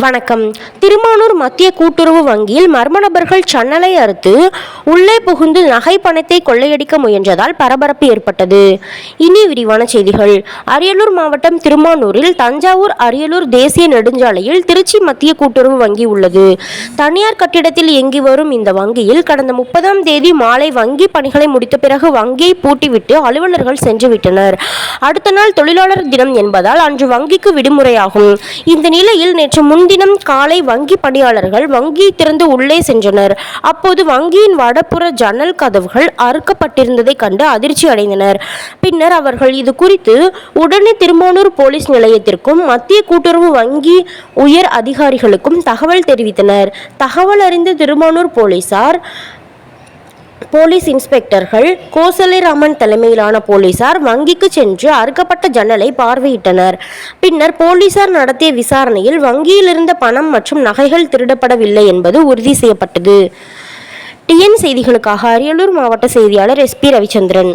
வணக்கம். திருமானூர் மத்திய கூட்டுறவு வங்கியில் மர்ம நபர்கள் சன்னலை அறுத்து உள்ளே புகுந்து நகை பணத்தை கொள்ளையடிக்க முயன்றதால் பரபரப்பு ஏற்பட்டது. இனி விரிவான செய்திகள். அரியலூர் மாவட்டம் திருமானூரில் தஞ்சாவூர் அரியலூர் தேசிய நெடுஞ்சாலையில் திருச்சி மத்திய கூட்டுறவு வங்கி உள்ளது. தனியார் கட்டிடத்தில் இயங்கி வரும் இந்த வங்கியில் கடந்த முப்பதாம் தேதி மாலை வங்கி பணிகளை முடித்த பிறகு வங்கியை பூட்டிவிட்டு அலுவலர்கள் சென்று விட்டனர். அடுத்த நாள் தொழிலாளர் தினம் என்பதால் அன்று வங்கிக்கு விடுமுறையாகும். இந்த நிலையில் நேற்று முன் முன்தினம் காலை வங்கி பணியாளர்கள் வங்கியை திறந்து உள்ளே சென்றனர். அப்போது வங்கியின் வடப்புற ஜன்னல் கதவுகள் அறுக்கப்பட்டிருந்ததை கண்டு அதிர்ச்சி அடைந்தனர். பின்னர் அவர்கள் இது குறித்து உடனே திருமானூர் போலீஸ் நிலையத்திற்கும் மத்திய கூட்டுறவு வங்கி உயர் அதிகாரிகளுக்கும் தகவல் தெரிவித்தனர். தகவல் அறிந்த திருமானூர் போலீசார் போலீஸ் இன்ஸ்பெக்டர்கள் கோசலிராமன் தலைமையிலான போலீசார் வங்கிக்கு சென்று அறுக்கப்பட்ட ஜன்னலை பார்வையிட்டனர். பின்னர் போலீசார் நடத்திய விசாரணையில் வங்கியில் இருந்த பணம் மற்றும் நகைகள் திருடப்படவில்லை என்பது உறுதி செய்யப்பட்டது. டிஎன் செய்திகளுக்காக அரியலூர் மாவட்ட செய்தியாளர் எஸ்பி ரவிச்சந்திரன்.